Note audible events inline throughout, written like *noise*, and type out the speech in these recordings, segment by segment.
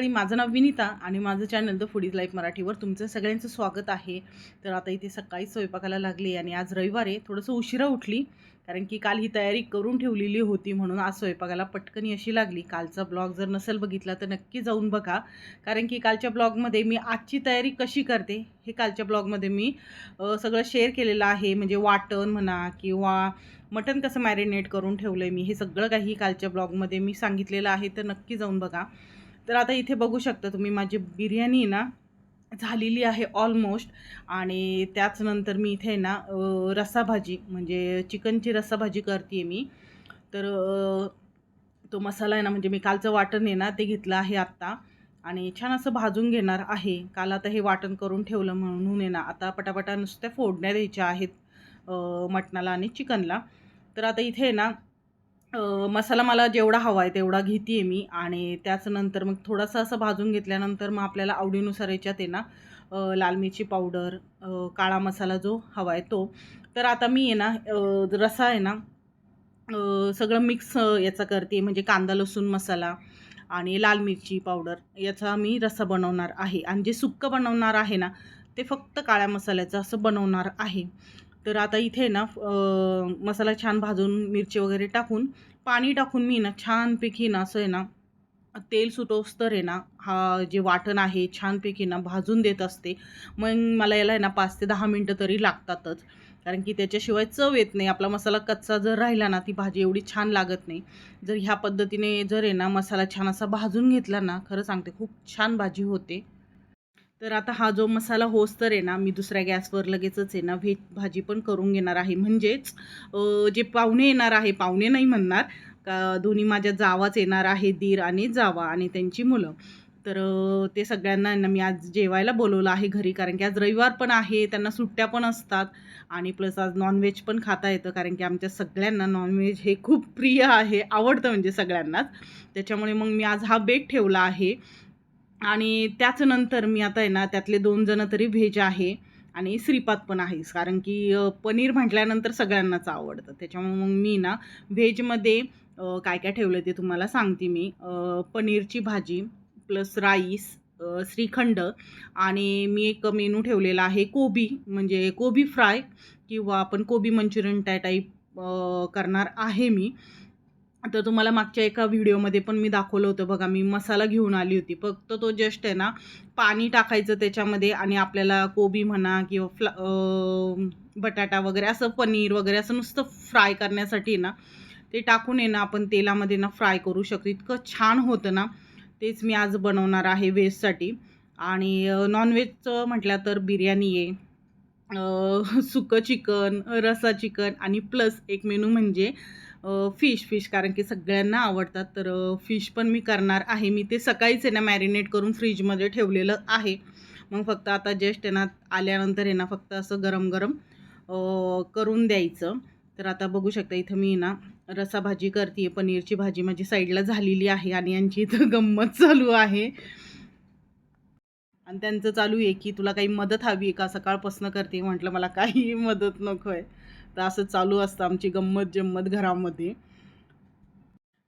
मंडळी माझं नाव विनीता आणि माझं चॅनल द फुडीज लाईफ मराठीवर तुमचं सगळ्यांचं स्वागत आहे. तर आता इथे सकाळी स्वयंपाकाला लागली आणि आज रविवार आहे थोडंसं उशिरा उठली कारण की काल ही तयारी करून ठेवलेली होती म्हणून आज स्वयंपाकाला पटकनी अशी लागली. कालचा ब्लॉग जर नसेल बघितला तर नक्की जाऊन बघा कारण की कालच्या ब्लॉगमध्ये मी आजची तयारी कशी करते हे कालच्या ब्लॉगमध्ये मी सगळं शेअर केलेलं आहे. म्हणजे वाटण म्हणा किंवा मटण कसं मॅरिनेट करून ठेवलं आहे मी हे सगळं काही कालच्या ब्लॉगमध्ये मी सांगितलेलं आहे तर नक्की जाऊन बघा. तर आता इथे बघू शकता तुम्ही माझी बिर्याणी ना झालेली आहे ऑलमोस्ट आणि त्याचनंतर मी इथे ना रसाभाजी म्हणजे चिकनची रस्साभाजी करते मी. तर तो मसाला आहे ना म्हणजे मी कालचं वाटण आहे ना ते घेतलं आहे आत्ता. आणि छान असं भाजून घेणार आहे. काल आता हे वाटण करून ठेवलं म्हणून आहे ना आता पटापटा नुसत्या फोडण्या द्यायच्या आहेत मटणाला आणि चिकनला. तर आता इथे आहे ना मसाला मला जेवढा हवा आहे तेवढा घेते आहे मी आणि त्याचनंतर मग थोडासा असं भाजून घेतल्यानंतर मग आपल्याला आवडीनुसार याच्यात आहे ना लाल मिरची पावडर काळा मसाला जो हवा आहे तो. तर आता मी आहे ना रसा आहे ना सगळं मिक्स याचा करते. म्हणजे कांदा लसूण मसाला आणि लाल मिरची पावडर याचा मी रस्सा बनवणार आहे. आणि जे सुक्कं बनवणार आहे ना ते फक्त काळ्या मसाल्याचं असं बनवणार आहे. तर आता इथे ना मसाला छान भाजून मिरची वगैरे टाकून पाणी टाकून मी ना छानपैकी ना असं आहे ना तेल सुटोस्तर आहे ना हा जे वाटण आहे छानपैकी ना भाजून देत असते. मग मला याला आहे ना पाच ते दहा मिनटं तरी लागतातच. कारण की त्याच्याशिवाय चव येत नाही. आपला मसाला कच्चा जर राहिला ना ती भाजी एवढी छान लागत नाही. जर ह्या पद्धतीने जर आहे ना मसाला छान असा भाजून घेतला ना खरं सांगते खूप छान भाजी होते. तर आता हा जो मसाला होस तर आहे ना मी दुसऱ्या गॅसवर लगेचच आहे ना व्हेज भाजी पण करून घेणार आहे. म्हणजेच जे पाहुणे येणार आहे पाहुणे नाही म्हणणार का दोन्ही माझ्या जावाच येणार आहे दीर आणि जावा आणि त्यांची मुलं. तर ते सगळ्यांना ना मी आज जेवायला बोलवलं आहे घरी कारण की आज रविवार पण आहे त्यांना सुट्ट्या पण असतात आणि प्लस आज नॉनव्हेज पण खाता येतं कारण की आमच्या सगळ्यांना नॉनव्हेज हे खूप प्रिय आहे आवडतं म्हणजे सगळ्यांनाच. त्याच्यामुळे मग मी आज हा बेट ठेवला आहे. आणि त्याच नंतर मी आता आहे ना त्यातले दोन जण तरी व्हेज आहे आणि श्रीपाद पण आहे. कारण की पनीर म्हटल्यानंतर सगळ्यांनाच आवडतं. त्याच्यामुळे मग मी ना व्हेजमध्ये काय काय ठेवलं ते तुम्हाला सांगते मी. पनीरची भाजी प्लस राईस श्रीखंड आणि मी एक मेनू ठेवलेला आहे कोबी. म्हणजे कोबी फ्राय किंवा आपण कोबी मंचुरियन त्या टाईप करणार आहे मी. तर तुम्हाला मागच्या एका व्हिडिओमध्ये पण मी दाखवलं होतं बघा मी मसाला घेऊन आली होती. फक्त तो जस्ट आहे ना पाणी टाकायचं त्याच्यामध्ये आणि आपल्याला कोबी म्हणा किंवा फ्ला बटाटा वगैरे असं पनीर वगैरे असं नुसतं फ्राय करण्यासाठी ना ते टाकून आहे ना आपण तेलामध्ये ना फ्राय करू शकतो. इतकं छान होतं ना तेच मी आज बनवणार आहे व्हेजसाठी आणि नॉनव्हेजचं म्हटलं तर बिर्याणी आहे सुकं चिकन रसा चिकन आणि प्लस एक मेनू म्हणजे फिश फिश कारण की सगळ्यांना आवडतात. तर फिश पण मी करणार आहे. मी ते सकाळीच आहे ना मॅरिनेट करून फ्रीजमध्ये ठेवलेलं आहे. मग फक्त आता जस्ट आहे ना आल्यानंतर आहे ना फक्त असं गरम गरम करून द्यायचं. तर आता बघू शकता इथं मी ना रसा भाजी करते पनीरची भाजी माझी साईडला झालेली आहे आणि यांची इथं *laughs* गंमत चालू आहे. आणि त्यांचं चालू आहे की तुला काही मदत हवी आहे का? सकाळपासून करते. म्हटलं मला काही मदत नको आहे. तर असं चालू असतं आमची गंमत जम्मत घरामध्ये.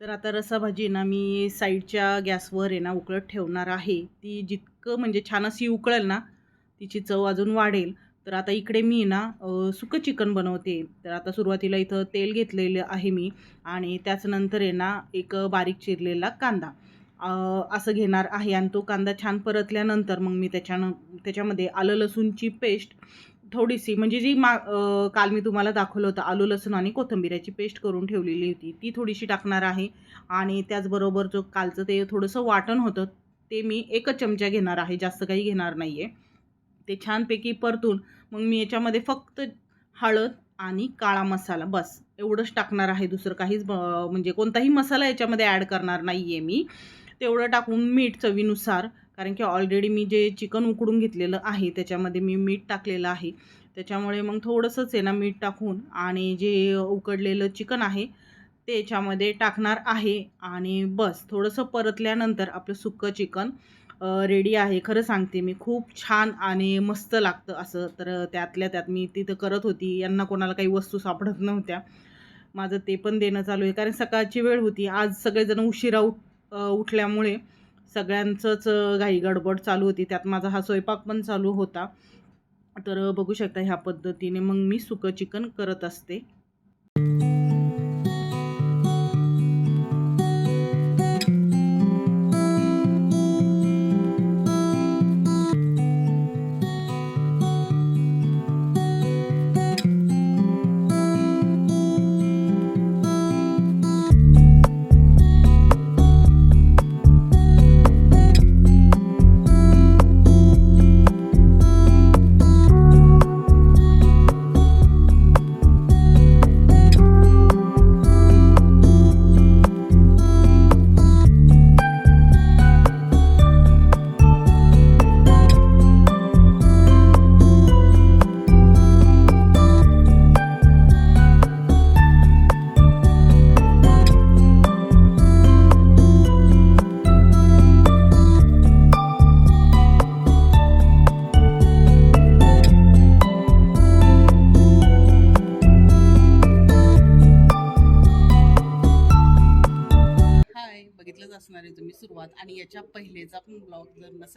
तर आता रसाभाजी ना मी साईडच्या गॅसवर आहे ना उकळत ठेवणार आहे. ती जितकं म्हणजे छान अशी उकळेल ना तिची चव अजून वाढेल. तर आता इकडे मी ना सुकं चिकन बनवते. तर आता सुरुवातीला इथं तेल घेतलेलं आहे मी. आणि त्याचनंतर आहे ना एक बारीक चिरलेला कांदा. असं घेणार आहे. आणि तो कांदा छान परतल्यानंतर मग मी त्याच्यानं त्याच्यामध्ये आलं लसूणची पेस्ट थोडीशी म्हणजे जी मा काल मी तुम्हाला दाखवलं होतं आलू लसूण आणि कोथिंबिराची पेस्ट करून ठेवलेली होती ती थोडीशी टाकणार आहे. आणि त्याचबरोबर जो कालचं ते थोडंसं वाटण होतं ते मी एकच चमचा घेणार आहे जास्त काही घेणार नाही आहे ते छानपैकी परतून मग मी याच्यामध्ये फक्त हळद आणि काळा मसाला बस एवढंच टाकणार आहे. दुसरं काहीच म्हणजे कोणताही मसाला याच्यामध्ये ॲड करणार नाही आहे मी. तेवढं टाकून मीठ चवीनुसार कारण की ऑलरेडी मी जे चिकन उकडून घेतलेलं आहे त्याच्यामध्ये मी मीठ टाकलेलं आहे. त्याच्यामुळे मग थोडंसंच आहे ना मीठ टाकून आणि जे उकडलेलं चिकन आहे ते याच्यामध्ये टाकणार आहे. आणि बस थोडंसं परतल्यानंतर आपलं सुक्कं चिकन रेडी आहे. खरं सांगते मी खूप छान आणि मस्त लागतं असं. तर त्यातल्या त्यात मी तिथं करत होती. यांना कोणाला काही वस्तू सापडत नव्हत्या. माझं ते पण देणं चालू आहे. कारण सकाळची वेळ होती. आज सगळेजण उशिरा उठ उठल्यामुळे सगळ्यांचंच घाई गडबड चालू होती. त्यात माझा हा स्वयंपाक पण चालू होता. तर बघू शकता ह्या पद्धतीने मग मी सुकं चिकन करत असते.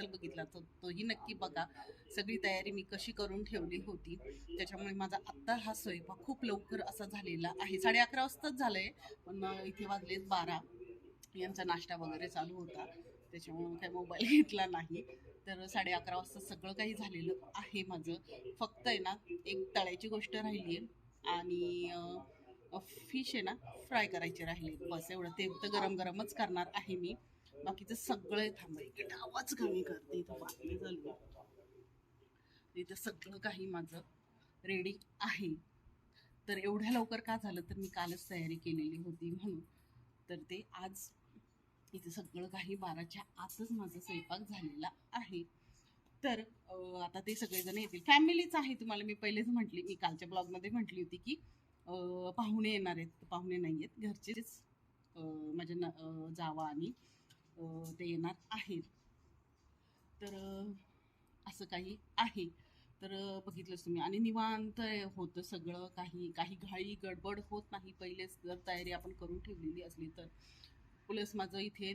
नसेल बघितला. तर तोही नक्की बघा. सगळी तयारी मी कशी करून ठेवली होती. त्याच्यामुळे माझा आत्ता हा स्वयंपाक खूप लवकर असा झालेला आहे. साडे अकरा वाजताच झालंय पण इथे वाजलेत बारा. यांचा नाश्ता वगैरे चालू होता. त्याच्यामुळे काही मोबाईल *laughs* घेतला नाही. तर साडे अकरा वाजता सगळं काही झालेलं आहे माझं. फक्त आहे ना एक तळ्याची गोष्ट राहिली आहे आणि फिश आहे ना फ्राय करायची राहिले. बस एवढं. ते तर गरम गरमच करणार आहे मी. बाकीचं सगळं थांबाय इकडे आवाज कमी करते इथं बातमी चालू इथं सगळं काही माझं रेडी आहे. तर एवढ्या लवकर का झालं तर मी कालच तयारी केलेली होती म्हणून. तर ते आज इथे सगळं काही बाराच्या आतच माझा स्वयंपाक झालेला आहे. तर आता ते सगळेजण येतील. फॅमिलीच आहे तुम्हाला मी पहिलेच म्हटली. मी कालच्या ब्लॉगमध्ये म्हटली होती की पाहुणे येणार आहेत. पाहुणे नाही आहेत. घरचेच माझ्या न जावा आणि ते येणार आहेत तर असं काही आहे. तर बघितलंच तुम्ही. आणि निवांत होतं सगळं. काही काही घाई गडबड होत नाही. पहिलेच जर तयारी आपण करून ठेवलेली असली तर. प्लस माझं इथे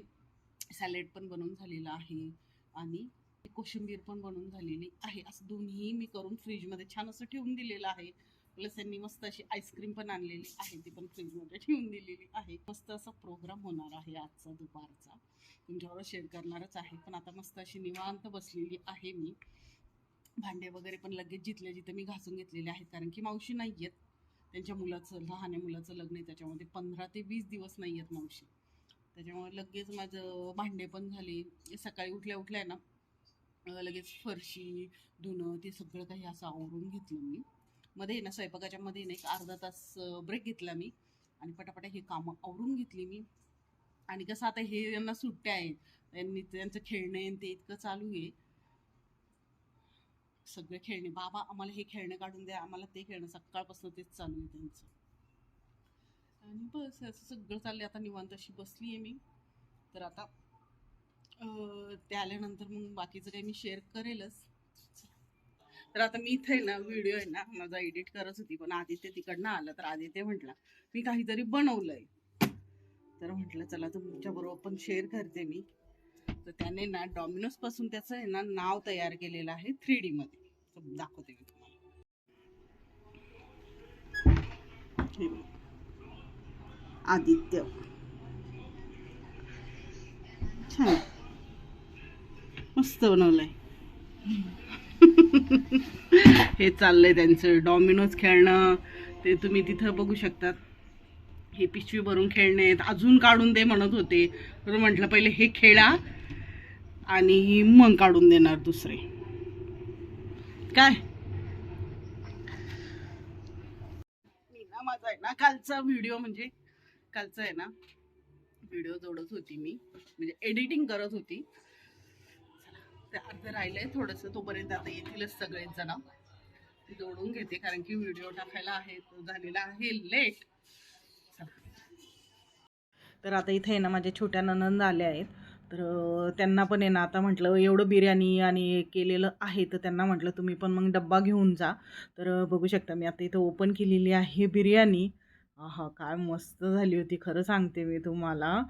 सॅलेड पण बनवून झालेलं आहे. आणि कोशिंबीर पण बनवून झालेली आहे. असं दोन्ही मी करून फ्रीजमध्ये छान असं ठेवून दिलेलं आहे. प्लस त्यांनी मस्त अशी आईस्क्रीम पण आणलेली आहे. ती पण फ्रीजमध्ये ठेवून दिलेली आहे. मस्त असा प्रोग्राम होणार आहे आजचा दुपारचा. तुमच्याबरोबर शेअर करणारच आहे. पण आता मस्त अशी निवांत बसलेली आहे मी. भांडे वगैरे पण लगेच जिथल्या जिथं मी घासून घेतलेले आहेत. कारण की मावशी नाही आहेत. त्यांच्या मुलाचं लहान मुलाचं लग्न आहे. त्याच्यामध्ये पंधरा ते वीस दिवस नाही आहेत मावशी. त्याच्यामुळे लगेच माझं भांडे पण झाले. सकाळी उठल्या उठल्या ना लगेच फरशी धुणं ते सगळं काही असं आवरून घेतलं मी. मध्ये ना स्वयंपाकाच्या मध्ये ना एक अर्धा तास ब्रेक घेतला मी. आणि पटापटा हे कामं आवरून घेतली मी. आणि कसं आता हे यांना सुट्ट्या आहेत त्यांनी त्यांचं खेळणे ते इतकं चालू आहे. सगळे खेळणे बाबा आम्हाला हे खेळणं काढून द्या आम्हाला ते खेळणं सकाळपासून तेच चालू आहे त्यांचं. आणि बस असं सगळं चाललंय. आता निवांत अशी बसली आहे मी. तर आता ते आल्यानंतर मग बाकीचं काही मी शेअर करेलच. तर आता मी इथे ना व्हिडिओ आहे ना माझा एडिट करत होती पण आदित्य तिकडनं आलं तर आदित्य म्हटला मी काहीतरी बनवलंय. तर म्हटलं चला तुमच्याबरोबर पण शेअर करते मी. तर त्याने ना डॉमिनोजपासून त्याचं आहे ना नाव तयार केलेलं आहे थ्री डी मध्ये दाखवते मी तुम्हाला. आदित्य. छान. मस्त बनवलंय. *laughs* हे चाललंय त्यांचं डॉमिनोज खेळणं. ते तुम्ही तिथं बघू शकतात. हे पिशवी भरून खेळणे आहेत अजून काढून दे म्हणत होते. तर म्हटलं पहिले हे खेळा आणि मग काढून देणार दुसरे. काय? मी ना माझा आहे ना कालचा व्हिडिओ म्हणजे कालचा आहे ना व्हिडिओ जोडत होती मी. म्हणजे एडिटिंग करत होती. ते अर्ध राहिलंय थोडंसं तोपर्यंत आता येतीलच सगळेच जण. ते जोडून घेते कारण की व्हिडिओ टाकायला आहे तो झालेला आहे लेट तर आता इथे आहे ना माझ्या छोट्या ननंद आल्या आहेत. तर त्यांना पण आहे ना आता म्हटलं एवढं बिर्याणी आणि केलेलं आहे तर त्यांना म्हटलं तुम्ही पण मग डब्बा घेऊन जा. तर बघू शकता मी आता इथं ओपन केलेली आहे बिर्याणी. हा काय मस्त झाली होती खरं सांगते मी तुम्हाला.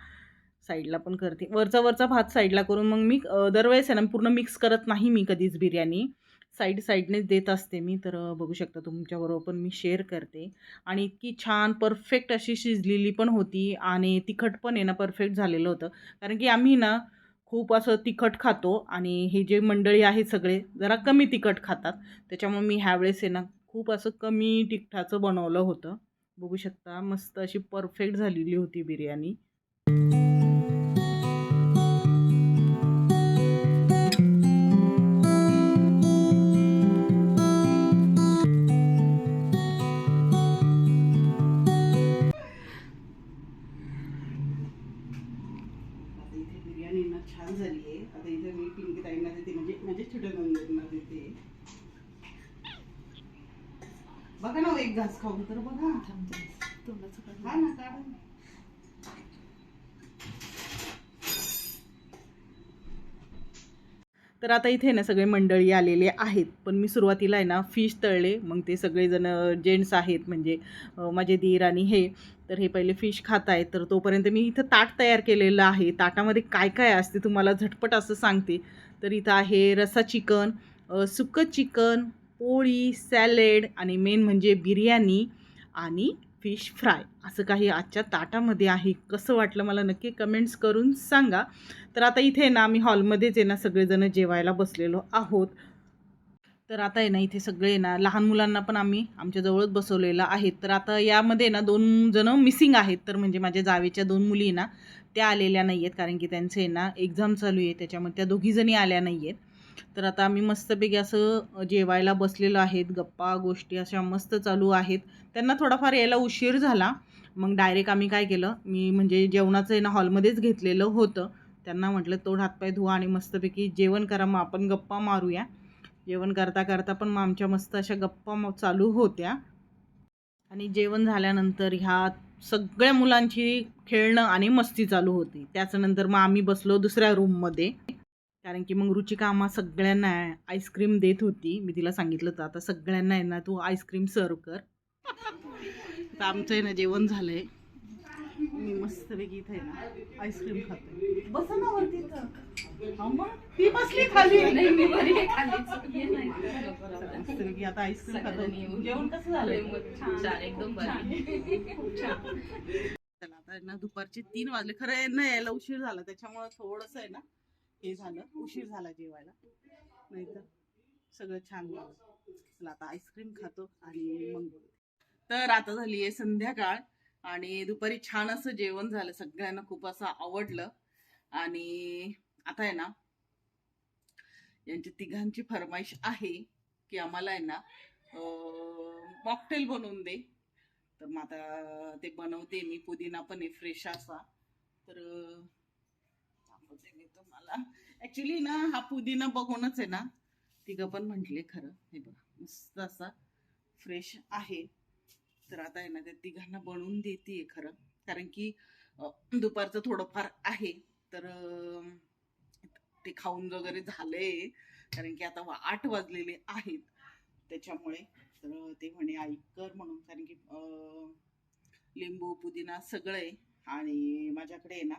साईडला पण करते. वरचा वरचा भात साईडला करून मग मी दरवेळेस आहे ना पूर्ण मिक्स करत नाही मी कधीच बिर्याणी. साईड साईडनेच देत असते मी तर बघू शकता तुमच्याबरोबर पण मी शेअर करते. आणि इतकी छान परफेक्ट अशी शिजलेली पण होती आणि तिखट पण आहे ना परफेक्ट झालेलं होतं. कारण की आम्ही ना खूप असं तिखट खातो आणि हे जे मंडळी आहेत सगळे जरा कमी तिखट खातात. त्याच्यामुळे मी ह्यावेळेस आहे ना खूप असं कमी तिखटाचं बनवलं होतं. बघू शकता मस्त अशी परफेक्ट झालेली होती बिर्याणी. तर आता इथे ना सगळे मंडळी आलेले आहेत. पण मी सुरुवातीला आहे ना फिश तळले. मग ते सगळेजण जेंट्स आहेत. म्हणजे माझे दीर आणि हे. तर हे पहिले फिश खात आहेत तर तोपर्यंत मी इथं ताट तयार केलेलं आहे. ताटामध्ये काय काय असते तुम्हाला झटपट असं सांगते. तर इथं आहे रसा चिकन सुकं चिकन पोळी सॅलेड आणि मेन म्हणजे बिर्याणी आणि फिश फ्राय असं काही आजच्या ताटामध्ये आहे. कसं वाटलं मला नक्की कमेंट्स करून सांगा. तर आता इथे ना आम्ही हॉलमध्येच आहे ना सगळेजण जेवायला बसलेलो आहोत. तर आता आहे ना इथे सगळे ना लहान मुलांना पण आम्ही आमच्याजवळच बसवलेलं आहेत तर आता यामध्ये ना दोन जण मिसिंग आहेत. तर म्हणजे माझ्या जावेच्या दोन मुली ना त्या आलेल्या नाही आहेत कारण की त्यांचे ना एक्झाम चालू आहे. त्याच्यामुळे त्या दोघीजणी आल्या नाही आहेत तर आता आम्ही मस्तपैकी असं जेवायला बसलेलो आहेत. गप्पा गोष्टी अशा मस्त चालू आहेत. त्यांना थोडाफार यायला उशीर झाला. मग डायरेक्ट आम्ही काय केलं मी म्हणजे जेवणाचं आहे ना हॉलमध्येच घेतलेलं होतं. त्यांना म्हटलं तोड हातपाय धुवा आणि मस्तपैकी जेवण करा. मग आपण गप्पा मारूया. जेवण करता करता पण मग आमच्या मस्त अशा गप्पा मग चालू होत्या. आणि जेवण झाल्यानंतर ह्या सगळ्या मुलांची खेळणं आणि मस्ती चालू होती. त्याच्यानंतर मग आम्ही बसलो दुसऱ्या रूममध्ये कारण की मग रुचिका आम्हा सगळ्यांना आईस्क्रीम देत होती. मी तिला सांगितलं होतं आता सगळ्यांना आहे ना तू आईस्क्रीम सर्व कर. आता आमचं आहे ना जेवण झालंय. मी मस्तपैकी इथे आहे ना आईस्क्रीम खाते. बसा ना वरती ती बसली खाली. मस्तपैकी आता आईस्क्रीम खातो. जेवण कसं झालंय? चला आता आहे ना दुपारचे तीन वाजले. खरं आहे ना यायला उशीर झाला. त्याच्यामुळे थोडस आहे ना हे झालं उशीर झाला जेवायला. नाही तर सगळं छान झालं. चला आता आईस्क्रीम खातो आणि मग तर आता झाली आहे संध्याकाळ आणि दुपारी छान असं जेवण झालं. सगळ्यांना खूप असं आवडलं. आणि आता आहे ना यांची तिघांची फरमाईश आहे की आम्हाला आहे ना मॉकटेल बनवून दे. तर मग आता ते बनवते मी पुदिना पण आहे फ्रेश असा. तर अं, दाखवते मी तुम्हाला ऍक्च्युली ना हा पुदिना बघूनच आहे ना तिघं पण म्हटले खरं. हे बघा मस्त असा फ्रेश आहे. तर आता आहे ना त्या तिघांना बनवून देते खरं. कारण की दुपारचं थोडंफार आहे. तर ते खाऊन वगैरे झालंय. कारण की आता आठ वाजलेले आहेत. त्याच्यामुळे तर ते म्हणे आई कर म्हणून. कारण की लिंबू पुदिना सगळं आहे. आणि माझ्याकडे आहे ना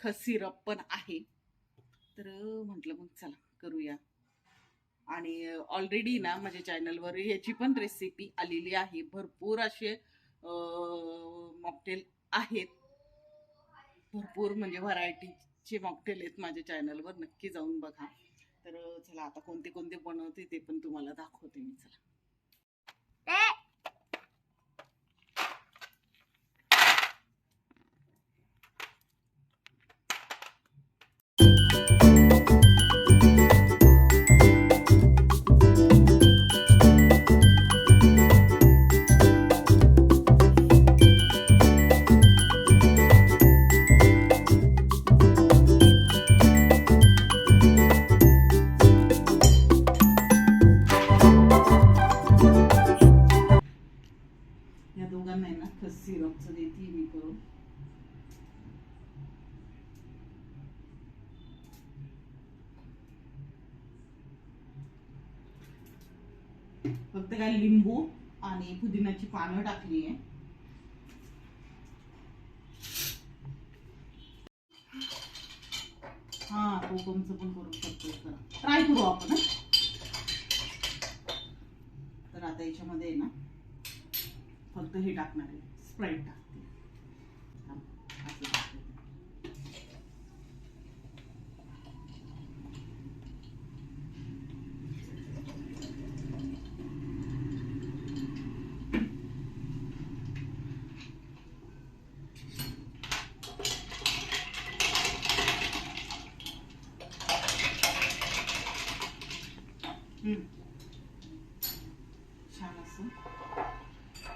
अं, सिरप पण आहे. तर म्हटलं मग चला करूया. आणि ऑलरेडी ना माझ्या चॅनलवर याची पण रेसिपी आलेली आहे. भरपूर असे मॉकटेल आहेत. भरपूर म्हणजे व्हरायटीचे मॉकटेल आहेत माझ्या चॅनलवर नक्की जाऊन बघा. तर चला आता कोणते कोणते बनवते ते पण तुम्हाला दाखवते मी. चला. फक्त काय लिंबू आणि पुदिन्याची पानं टाकली आहे. हा कोकमच पण करू शकतो ट्राय करू आपण तर आता याच्यामध्ये ना फक्त हे टाकणार आहे. स्प्राईट टाकते.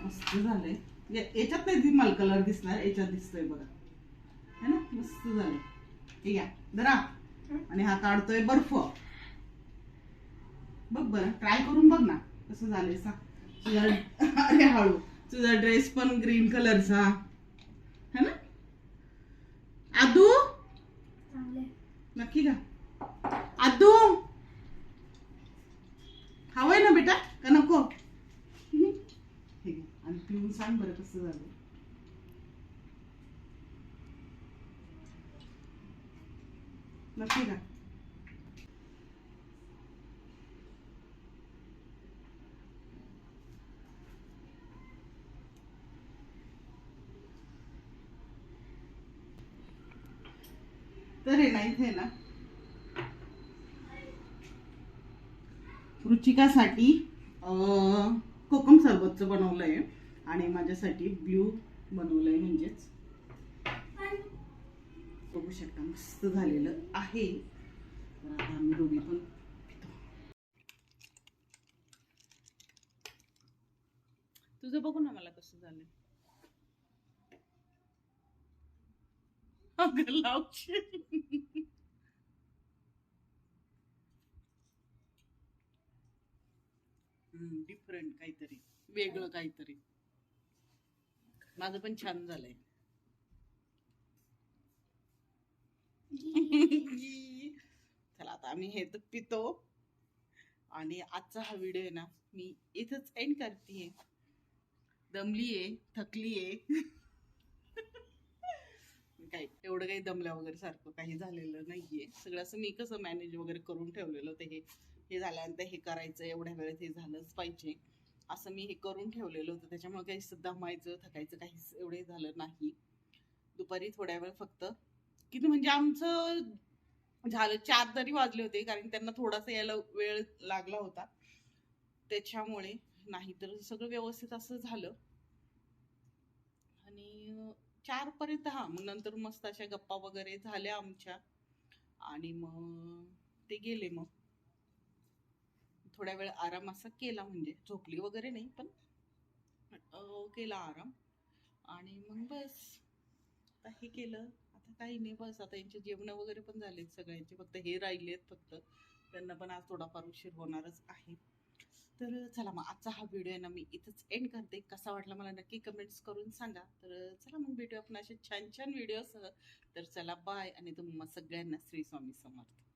मस्त झालंय. या- याच्यात नाही मला कलर दिसणार याच्यात दिसतोय बघा. है ना? मस्त झालंय. हे घ्या. धरा. आणि हा काढतोय बर्फ. बघ बरं ट्राय करून बघ ना. कसं झालंय सा तुझा अरे हळू. तुझा ड्रेस पण ग्रीन कलरचा है ना? आदू? नक्की का आदू हवंय ना बेटा का नको हम्म. हे घे. आणि पिऊन सांग बरं कसं झालं नक्की का तर आहे ना इथे ना रुचिकासाठी अं, कोकम सरबतचं बनवलंय आणि माझ्यासाठी ब्ल्यू बनवलंय म्हणजेच. बघू शकता मस्त झालेलं आहे. तर आता आम्ही दोघी पण तुझं बघू ना मला कसं झालं अगं लावशील डिफरंट काहीतरी. वेगळं काहीतरी. माझं पण छान झालंय. चला आता आम्ही हे तर पितो. आणि आजचा हा व्हिडिओ आहे ना मी इथंच एंड करते थकली आहे. काय एवढं काही दमल्या वगैरे सारखं काही झालेलं नाहीये. सगळं असं मी कसं मॅनेज वगैरे करून ठेवलेलं होतं हे. हे झाल्यानंतर हे करायचं एवढ्या वेळेत हे झालंच पाहिजे. असं मी हे करून ठेवलेलं होतं. त्याच्यामुळे काही सुद्धा दमायचं थकायचं काहीच एवढे झालं नाही. दुपारी थोड्या वेळ फक्त. किती म्हणजे आमचं झालं चार तरी वाजले होते कारण त्यांना थोडासा यायला वेळ लागला होता. त्याच्यामुळे नाही तर सगळं व्यवस्थित असं झालं. आणि चार पर्यंत हा मग नंतर मस्त अशा गप्पा वगैरे झाल्या आमच्या. आणि मग ते गेले मग. थोड्या वेळ आराम असा केला म्हणजे. झोपली वगैरे नाही पण केला आराम. आणि मग बस आता हे केलं. आता काही नाही बस. आता यांचे जेवणं वगैरे पण झालेत सगळ्यांचे. फक्त हे राहिलेत फक्त. त्यांना पण आज थोडाफार उशीर होणारच आहे. तर चला मग आजचा हा व्हिडिओ आहे ना मी इथंच एंड करते. कसा वाटला मला नक्की कमेंट्स करून सांगा. तर चला मग भेटूया आपण असे छान छान व्हिडिओसह. तर चला बाय आणि तुम्हाला सगळ्यांना श्री स्वामी समर्थ.